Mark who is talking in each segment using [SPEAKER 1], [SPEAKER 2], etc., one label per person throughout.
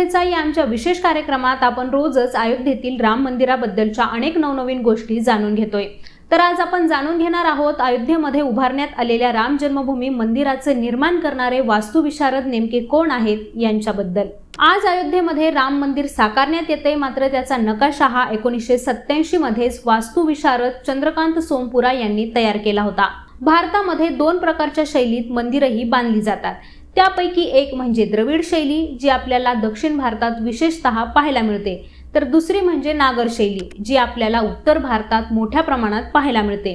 [SPEAKER 1] अयोध्येचा या आमच्या विशेष कार्यक्रमात आपण रोजच अयोध्येतील राम मंदिराबद्दलच्या अनेक नवनवीन गोष्टी जाणून घेतोय. तर आज आपण जाणून घेणार आहोत अयोध्येमध्ये उभारण्यात आलेल्या राम जन्मभूमी मंदिराचे निर्माण करणारे वास्तुविशारद नेमके कोण आहेत यांच्याबद्दल. आज अयोध्येमध्ये राम मंदिर साकारण्यात येते मात्र त्याचा नकाशा हा एकोणीसशे सत्याऐंशी मध्येच वास्तुविशारद चंद्रकांत सोमपुरा यांनी तयार केला होता. भारतामध्ये दोन प्रकारच्या शैलीत मंदिरही बांधली जातात. त्यापैकी एक म्हणजे द्रविड शैली जी आपल्याला दक्षिण भारतात विशेषतः पाहायला मिळते. तर दुसरी म्हणजे नागर शैली जी आपल्याला उत्तर भारतात मोठ्या प्रमाणात पाहायला मिळते.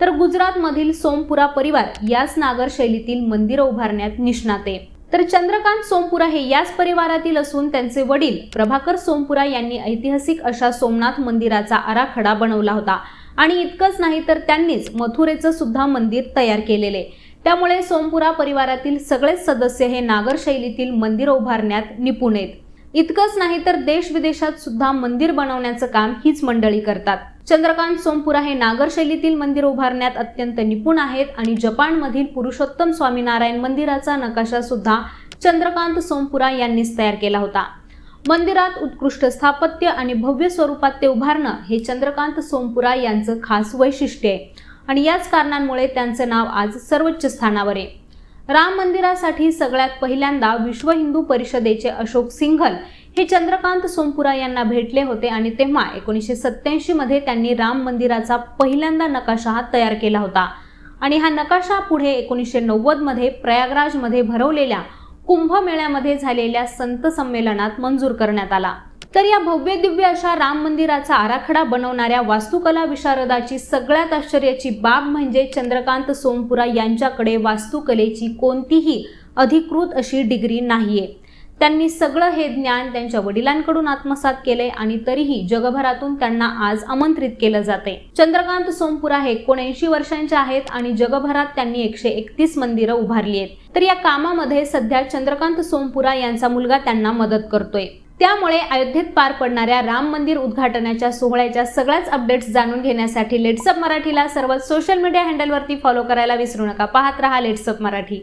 [SPEAKER 1] तर गुजरातमधील सोमपुरा परिवार याच नागर शैलीतील मंदिरं उभारण्यात निष्णात आहे. तर चंद्रकांत सोमपुरा हे याच परिवारातील असून त्यांचे वडील प्रभाकर सोमपुरा यांनी ऐतिहासिक अशा सोमनाथ मंदिराचा आराखडा बनवला होता. आणि इतकंच नाही तर त्यांनीच मथुरेचं सुद्धा मंदिर तयार केलेले त्यामुळे सोमपुरा परिवारातील सगळेच सदस्य हे नागर शैलीतील मंदिर उभारण्यात निपुण आहेत. इतकंच नाही तर देश विदेशात सुद्धा मंदिर बनवण्याचं काम हीच मंडळी करतात. चंद्रकांत सोमपुरा हे नागर शैलीतील मंदिर उभारण्यात अत्यंत निपुण आहेत आणि जपानमधील पुरुषोत्तम स्वामीनारायण मंदिराचा नकाशा सुद्धा चंद्रकांत सोमपुरा यांनीच तयार केला होता. मंदिरात उत्कृष्ट स्थापत्य आणि भव्य स्वरूपात ते उभारणं हे चंद्रकांत सोमपुरा यांचं खास वैशिष्ट्य आहे. आणि याच कारणांमुळे त्यांचं नाव आज सर्वोच्च स्थानावर आहे. राम मंदिरासाठी सगळ्यात पहिल्यांदा विश्व हिंदू परिषदेचे अशोक सिंघल हे चंद्रकांत सोमपुरा यांना भेटले होते आणि तेव्हा एकोणीसशे सत्याऐंशी मध्ये त्यांनी राम मंदिराचा पहिल्यांदा नकाशा हा तयार केला होता. आणि हा नकाशा पुढे एकोणीसशे नव्वदमध्ये प्रयागराजमध्ये भरवलेल्या कुंभमेळ्यामध्ये झालेल्या संत संमेलनात मंजूर करण्यात आला. तर या भव्य दिव्य अशा राम मंदिराचा आराखडा बनवणाऱ्या वास्तुकला विशारदाची सगळ्यात आश्चर्याची बाब म्हणजे चंद्रकांत सोमपुरा यांच्याकडे वास्तुकलेची कोणतीही अधिकृत अशी डिग्री नाहीये. त्यांनी सगळं हे ज्ञान त्यांच्या वडिलांकडून आत्मसात केले आणि तरीही जगभरातून त्यांना आज आमंत्रित केलं जाते चंद्रकांत सोमपुरा हे एकोणऐंशी वर्षांचे आहेत आणि जगभरात त्यांनी एकशे एकतीस मंदिरं उभारली आहेत. तर या कामामध्ये सध्या चंद्रकांत सोमपुरा यांचा मुलगा त्यांना मदत करतोय. त्यामुळे अयोध्येत पार पडणाऱ्या राम मंदिर उद्घाटनाच्या सोहळ्याच्या सगळ्याच अपडेट्स जाणून घेण्यासाठी लेट्सअप मराठीला सर्व सोशल मीडिया हँडलवरती फॉलो करायला विसरू नका. पाहत रहा लेट्सअप मराठी.